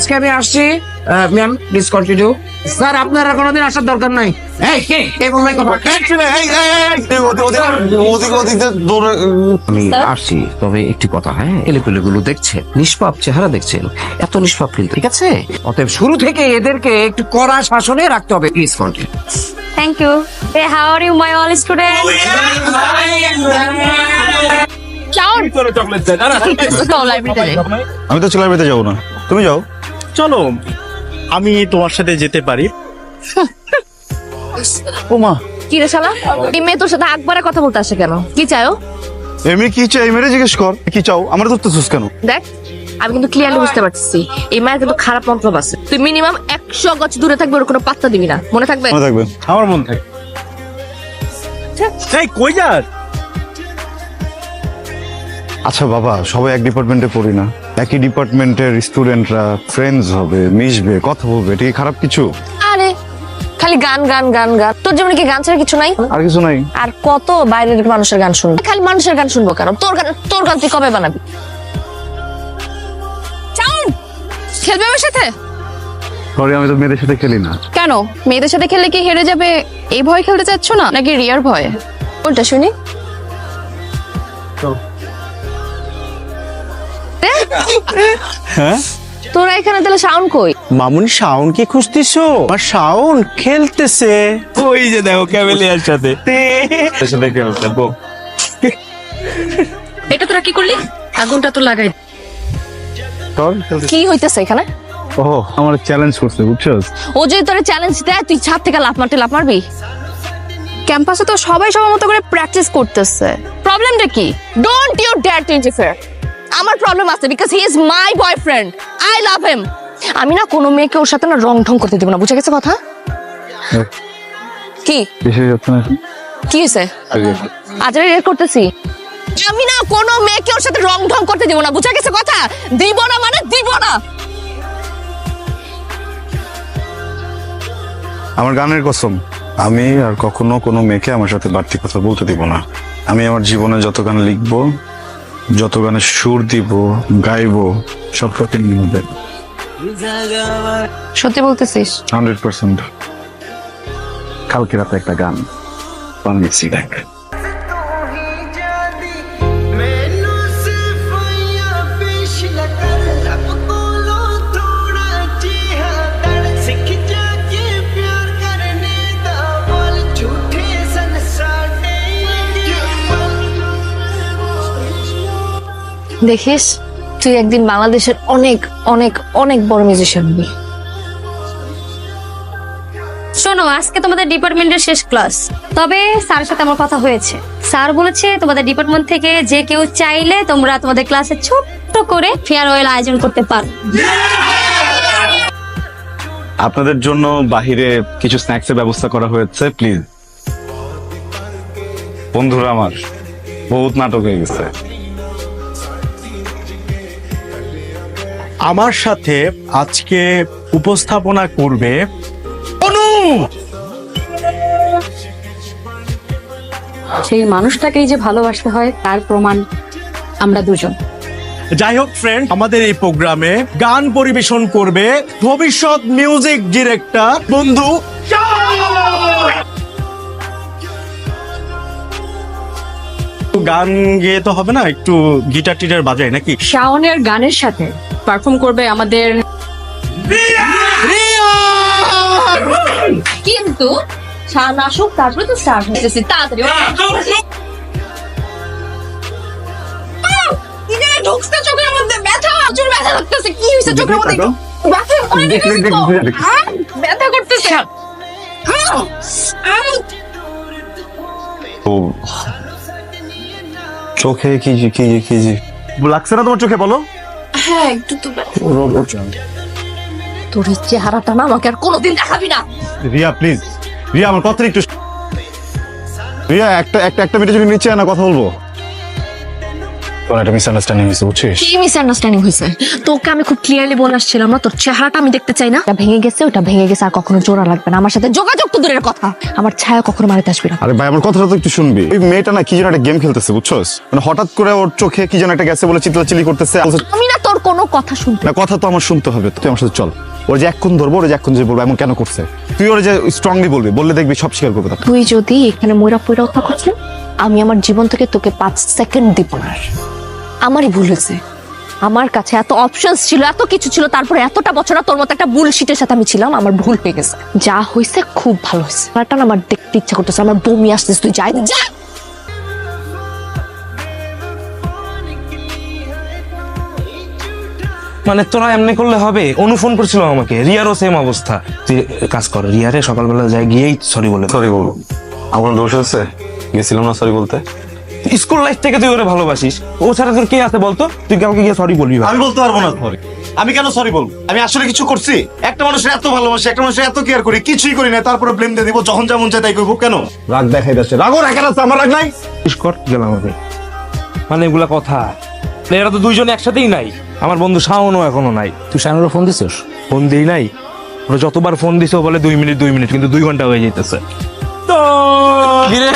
আজকে আমি আসছি ম্যাম প্লিজ কন্টিনিউ স্যার আপনার আর কোনোদিন আসার দরকার নাই। এই কে? কে বললাই কথা আমি আসছি তবে একটি কথা হ্যাঁ? এলেপেলে গুলো দেখছেন নিষ্পাপ চেহারা দেখছেন এত নিষ্পাপ কিন্তু ঠিক আছে? অতএব শুরু থেকে এদেরকে একটু কড়া শাসনে রাখতে হবে। Please continue all students? Ciao. Go library. আমি তো বেতে যাব না। তুমি যাও। চলো আমি তোমার সাথে যেতে পারি। ও মা কি রে শালা? এই মেয়ে তোর সাথে আকবারে কথা বলতে আসে কেন? কি চাও? এমনি কি চাই মেরে জিজ্ঞেস কর। কি চাও? আমার ধরতেছিস কেন? দেখ আমি কিন্তু ক্লিয়ারলি বুঝতে পারছি এই মায়ের কিন্তু খারাপ মন্তব্য আছে। তুই মিনিমাম একশো গজ দূরে থাকবে ওর কোনো পাত্তা দিবি না। মনে থাকবে? মনে থাকবে। আমার মন থাকে এই কই যাস? আচ্ছা বাবা সবাই এক ডিপার্টমেন্টে পড়ি না। একই ডিপার্টমেন্টের স্টুডেন্টরা ফ্রেন্ডস হবে মিশবে কথা বলবে এটা কি খারাপ কিছু? আরে খালি গান গান গান গান। তোর জীবনে কি গান ছাড়া কিছু নাই? আর কিছু নাই। আর কত বাইরের মানুষের গান শুনব? খালি মানুষের গান শুনব কেন? তোর গান তোর গান তুই কবে বানাবি? চাউন খেলবে আমার সাথে? সরি আমি তো মেয়েদের সাথে খেলি না। কেন? মেয়েদের সাথে খেললে কি হেরে যাবে? এই ভয় খেলতে চাচ্ছ না? নাকি রিয়ার ভয়? কোনটা শুনি। হ্যাঁ? তোরা এখানে তাহলে সাউন্ড কই? মামুনি শাওন কি খুঁজতেছো? আর শাওন খেলতেছে। ওই যে দেখো ক্যামেলিয়ার সাথে। এটা তোরা কি করলি? আগুনটা তো লাগাই কি হইতেছে এখানে? ও আমার চ্যালেঞ্জ করছে বুঝছস ও যদি তোর চ্যালেঞ্জ দেয় তুই ছাদ থেকে লাফ মারতে লাফ মারবি? ক্যাম্পাসে তো সবাই সবার মতো করে প্র্যাকটিস করতেছে। প্রবলেমটা কি? Don't you dare to interfere আমার প্রবলেম আছে because he is my boyfriend I love him আমি না কোনো মেয়েকে ওর সাথে না রং ঢং করতে দেবো না বুঝে গেছে কথা? কি? যাচ্ছে না। কি হয়েছে? আজ রেড করতেছি। আমি না কোনো মেয়েকে ওর সাথে রং ঢং করতে দিব না বুঝা গেছে কথা? দিব না মানে দিব না। আমার গানের কসম আমি আর কখনো কোনো মেয়েকে আমার সাথে বাড়তি কথা বলতে দিব না। আমি আমার জীবনে যত গান লিখব যত গানে সুর দিব গাইব সব প্রতিদিন হবে সত্যি বলতেছিস? Hundred percent. কালকে রাতে একটা গান বানিয়েছি দেখ। দেখিস তুই একদিন বাংলাদেশের অনেক অনেক অনেক বড় মিউজিশিয়ান হবি। শোনো আজকে তোমাদের ডিপার্টমেন্টের শেষ ক্লাস তবে স্যারের সাথে আমার কথা হয়েছে। স্যার বলেছে তোমাদের ডিপার্টমেন্ট থেকে যে কেউ চাইলে তোমরা তোমাদের ক্লাসে ছোট্ট করে ফেয়ারওয়েল আয়োজন করতে পারো। আপনাদের জন্য বাহিরে কিছু স্ন্যাক্সের ব্যবস্থা করা হয়েছে প্লিজ বন্ধুরা আমার বহুত নাটক হয়ে গেছে। আমার সাথে আজকে উপস্থাপনা করবে অনু! সেই মানুষটাকেই যে ভালোবাসতে হয় তার প্রমাণ আমরা দুজন। যাই হোক ফ্রেন্ড আমাদের এই প্রোগ্রামে গান পরিবেশন করবে ভবিষ্যৎ মিউজিক ডিরেক্টর বন্ধু। গান গেয়ে তো হবে না একটু গিটার টিটার বাজায় নাকি? শাওনের গানের সাথে পারফর্ম করবে আমাদের কিন্তু আসুক তারপরে তো স্টার্ট হইতেছে তাড়াতাড়ি ঢুকছে চোখের মধ্যে ব্যথা প্রচুর ব্যথা লাগতেছে কি হয়েছে চোখের মধ্যে? ব্যথা করতেছে। আহ। ও। চোখে কি লাগছে না তোমার চোখে বলো? হ্যাঁ একটু তো ব্যথা। তোর এই চেহারাটা না আমাকে আর কোনোদিন দেখাবি না। রিয়া প্লিজ রিয়া আমার কথা একটু রিয়া একটা একটা একটা মিনিট যদি নিচে আনা কথা বলব। তোমার একটা মিসআন্ডারস্ট্যান্ডিং হয়েছে বুঝছিস? কি মিসআন্ডারস্ট্যান্ডিং হয়েছে? তোকে আমি খুব ক্লিয়ারলি বলে আসছিলাম না তোর চেহারাটা আমি দেখতে চাই না। ভেঙে গেছে ওটা ভেঙে গেছে আর কখনো জোড়া লাগবে না। আমার সাথে যোগাযোগ তো দূরের কথা। আমার ছায়া কখনো মারিতে আসবি না। আরে ভাই আমার কথাটা তো একটু শুনবি। ওই মেয়েটা না কি যেন একটা গেম খেলতেছে বুঝছস? মানে হঠাৎ করে ওর চোখে কি যেন একটা গেছে বলে চিৎলা চিলি করতেছে। আমি না কোনো কথা শুনতে না কথা তো আমার শুনতে হবে তুই আমার সাথে চল। ওর যে ধরবো ওর যে যে বলব এমন কেন করছে? তুই ওর যে স্ট্রংলি বলবি বললে দেখবি সব স্বীকার করবে। তুই যদি এখানে ময়রা পয়রা কথা করছিস আমি আমার জীবন থেকে তোকে পাঁচ সেকেন্ড দিব না। আমারই ভুল হয়েছে। আমার কাছে এত অপশনস ছিল এত কিছু ছিল তারপরে এতটা বছর আর তোর মতো একটা বুলশিটের সাথে আমি ছিলাম আমার ভুল হয়ে গেছে। যা হয়েছে খুব ভালো হয়েছে। ব্যাপারটা না আমার দেখতে ইচ্ছা করতেছে আমার বমি আসতেছে তুই যাই যা। মানে তোরা এমনি করলে হবে। অনু ফোন করছিল আমাকে রিয়ারও সেম অবস্থা। তুই কাজ কর রিয়ারে সকালবেলা যাই গিয়েই সরি বলে সরি বলব। আমার দোষ আছে? গেছিলাম না সরি বলতে? স্কুল লাইফ থেকে তুই ওরে ভালোবাসিস। ও ছাড়া তোর কে আছে বলতো? তুই কাউকে গিয়ে সরি বলবি আমি বলতে পারব না। সরি আমি কেন সরি বলব? আমি আসলে কিছু করছি। একটা মানুষের এত ভালোবাসি একটা মানুষের এত কেয়ার করি কিছুই করি না তারপরে ব্লেম দিয়ে দিব যখন যেমন চাই তাই করব। কেন? রাগ দেখাই যাচ্ছে। রাগও রাখেন আছে আমার রাগ নাই। কর গেলাম আমি। মানে এগুলা কথা। এরা তো দুইজন একসাথেই নাই। আমার বন্ধু শাওনও এখনও নাই। তুই শানুরও ফোন দিছিস? ফোন দিই নাই। ওরা যতবার ফোন দিছে বলে দুই মিনিট দুই মিনিট কিন্তু দুই ঘণ্টা হয়ে যেতেছে তো কিরে?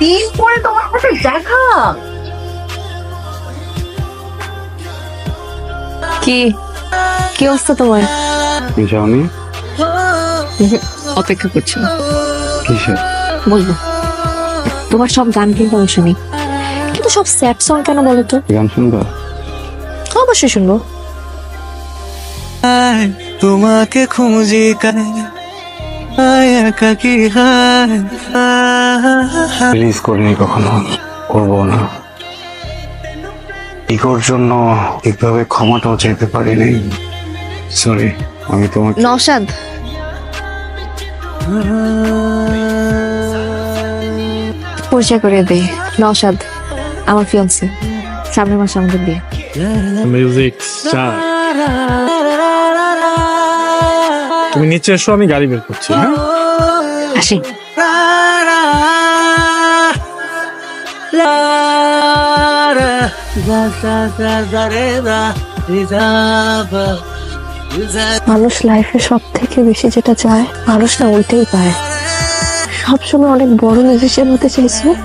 দিন পরে তোমার সাথে দেখা? কি? কি অবস্থা তোমার? যাওনি অপেক্ষা করছি। কিসে বলব। তোমার সব গান কিন্তু আমি শুনি। কিন্তু সব স্যাড সং কেন বলো তো? গান শুনবা? অবশ্যই শুনব। তোমাকে খুঁজি একাকি রিলিজ করিনি কখনো করব না। ইগোর জন্য ঠিকভাবে ক্ষমাটাও চাইতে পারিনি। সরি আমি তোমাকে নওশাদ। পরিচয় করে দেই। নওশাদ আমার ফিয়ন্সে সামনের মাসে আমাদের বিয়ে। মিউজিক স্টার তুমি নিচে এসো আমি গাড়ি বের করছি হ্যাঁ? আসি। মানুষ লাইফে সব থেকে বেশি যেটা চায় মানুষ না ওইটাই পায় সবসময় অনেক বড় মিউজিশিয়ান হতে চাইছো।